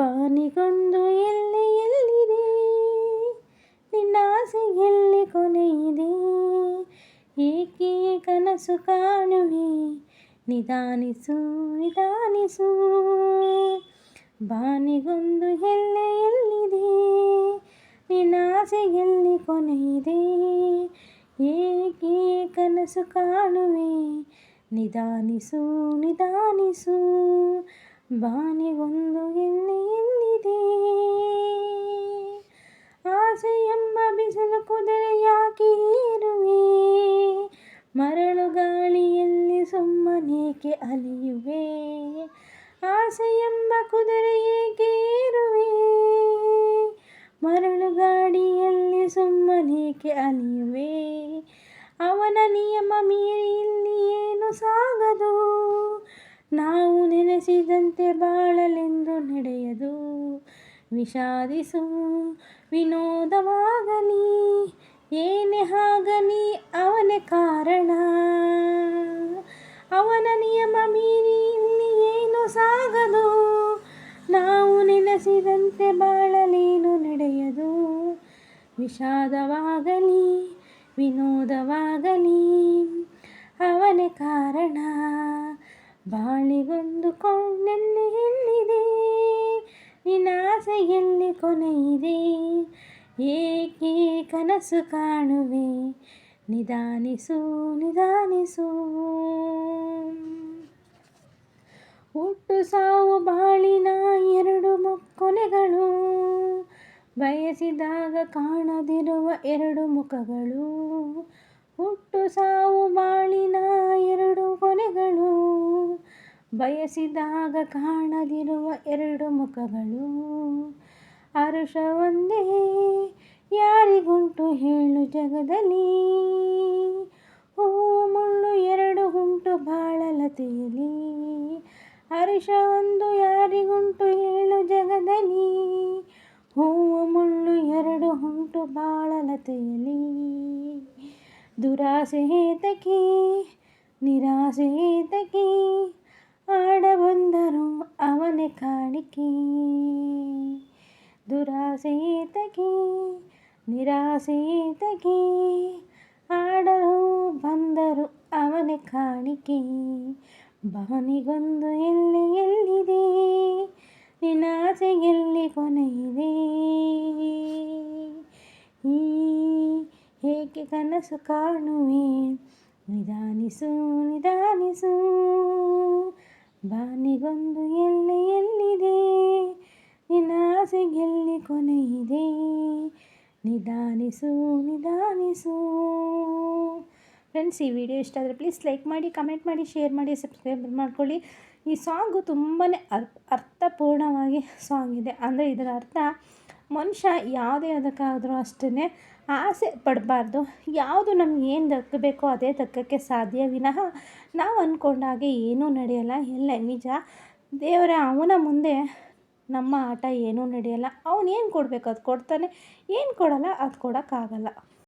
ಬಾನಿಗೊಂದು ಎಲ್ಲಿ ಎಲ್ಲಿದೆ ನಿನ್ನ ಆಸೆ ಎಲ್ಲಿ ಕೊನೆಯಿದೆ ಏಕೆ ಕನಸು ಕಾಣುವೆ ನಿಧಾನಿಸು ನಿಧಾನಿಸು ಬಾನಿಗೊಂದು ಎಲ್ಲೆ ಎಲ್ಲಿದೆ ನಿನ್ನ ಆಸೆ ಎಲ್ಲಿ ಕೊನೆಯಿದೆ ಏಕೆ ಕನಸು ಕಾಣುವೆ ನಿಧಾನಿಸು ನಿಧಾನಿಸು ಬಾನಿಗೊಂದು ಎಲ್ಲಿ ಎಲ್ಲಿದೆ? ಎಂಬ ಬಿಸಿಲು ಕುದುರೆ ಯಾಕೆ ಏರುವೆ? ಮರಳು ಗಾಳಿಯಲ್ಲಿ ಸುಮ್ಮನೇಕೆ ಅಲಿಯುವೆ? ಆಸೆ ಎಂಬ ಕುದುರೆ ಏಕೆ ಏರುವೆ? ಮರಳು ಗಾಡಿಯಲ್ಲಿ ಸುಮ್ಮನೇಕೆ ಅಲಿಯುವೆ? ಅವನ ನಿಯಮ ಮೀರಿ ನಾವು ನೆನೆಸಿದಂತೆ ಬಾಳಲೆಂದು ನಡೆಯದು. ವಿಷಾದಿಸು, ವಿನೋದವಾಗಲಿ, ಏನೇ ಆಗಲಿ ಅವನೇ ಕಾರಣ. ಅವನ ನಿಯಮ ಮೀರಿ ಇಲ್ಲಿ ಏನು ಸಾಗದು? ನಾವು ನೆನೆಸಿದಂತೆ ಬಾಳಲೇನು ನಡೆಯದು? ವಿಷಾದವಾಗಲಿ, ವಿನೋದವಾಗಲಿ ಅವನೇ ಕಾರಣ. ಬಾಳಿಗೊಂದು ಕೊಂಡೆಲ್ಲಿ ಎಲ್ಲಿದೆ? ನಿನ್ನ ಆಸೆಯಲ್ಲಿ ಕೊನೆಯಿದೆ. ಏಕೆ ಕನಸು ಕಾಣುವೆ? ನಿಧಾನಿಸು ನಿಧಾನಿಸು. ಹುಟ್ಟು ಸಾವು ಬಾಳಿನ ಎರಡು ಮುಕ್ಕೊನೆಗಳು. ಬಯಸಿದಾಗ ಕಾಣದಿರುವ ಎರಡು ಮುಖಗಳು. ಹುಟ್ಟು ಸಾವು ಬಾಳಿನ ಎರಡು ಬಯಸಿದಾಗ ಕಾಣದಿರುವ ಎರಡು ಮುಖಗಳು. ಅರುಷ ಒಂದೇ, ಯಾರಿಗುಂಟು ಹೇಳು ಜಗದಲ್ಲಿ. ಹೂವು ಮುಳ್ಳು ಎರಡು ಉಂಟು ಬಾಳಲತೆಯಲ್ಲಿ. ಅರುಷ ಒಂದು, ಯಾರಿಗುಂಟು ಹೇಳು ಜಗದಲ್ಲಿ. ಹೂವು ಮುಳ್ಳು ಎರಡು ಉಂಟು ಬಾಳಲತೆಯಲ್ಲಿ. ದುರಾಸೆ ಹೇತಕಿ ನಿರಾಸೆ ಹೇತಕ್ಕೆ ಆಡ ಬಂದರು ಅವನೆ ಕಾಣಿಕೆ. ದುರಾಸೆ ಏತಕ್ಕೆ ನಿರಾಸೆ ಏತಕ್ಕೆ ಆಡಲು ಬಂದರು ಅವನೆ ಕಾಣಿಕೆ. ಬಾನಿಗೊಂದು ಎಲ್ಲಿ ಎಲ್ಲಿದೆ ನಿನ್ನಾಸೆ ಎಲ್ಲಿ ಕೊನೆಯಿದೆ. ಈ ಏಕೆ ಕನಸು ಕಾಣುವೆ? ನಿಧಾನಿಸು ನಿಧಾನಿಸು. ಬಾನಿಗೊಂದು ಎಲ್ಲಿ ಎಲ್ಲಿದೆ? ನಿನ್ನ ಆಸೆಗೆಲ್ಲಿ ಕೊನೆಯಿದೆ? ನಿಧಾನಿಸು ನಿಧಾನಿಸು. ಫ್ರೆಂಡ್ಸ್ ಈ ವಿಡಿಯೋ ಇಷ್ಟ ಆದರೆ ಪ್ಲೀಸ್ ಲೈಕ್ ಮಾಡಿ ಕಮೆಂಟ್ ಮಾಡಿ ಶೇರ್ ಮಾಡಿ ಸಬ್ಸ್ಕ್ರೈಬ್ ಮಾಡ್ಕೊಳ್ಳಿ. ಈ ಸಾಂಗು ತುಂಬಾ ಅರ್, ಅರ್ಥಪೂರ್ಣವಾಗಿ ಸಾಂಗ್ ಇದೆ. ಅಂದರೆ ಇದರ ಅರ್ಥ ಮನುಷ್ಯ ಯಾವುದೇ ಅದಕ್ಕಾದರೂ ಅಷ್ಟೇ ಆಸೆ ಪಡಬಾರ್ದು. ಯಾವುದು ನಮ್ಗೆ ಏನು ದಕ್ಕಬೇಕೋ ಅದೇ ದಕ್ಕಕ್ಕೆ ಸಾಧ್ಯ. ವಿನಃ ನಾವು ಅಂದ್ಕೊಂಡಾಗೆ ಏನೂ ನಡೆಯಲ್ಲ. ಎಲ್ಲ ನಿಜ. ದೇವರ, ಅವನ ಮುಂದೆ ನಮ್ಮ ಆಟ ಏನೂ ನಡೆಯಲ್ಲ. ಅವನೇನು ಕೊಡಬೇಕು? ಅದು ಕೊಡ್ತಾನೆ. ಏನು ಕೊಡಲ್ಲ? ಅದು ಕೊಡೋಕ್ಕಾಗಲ್ಲ.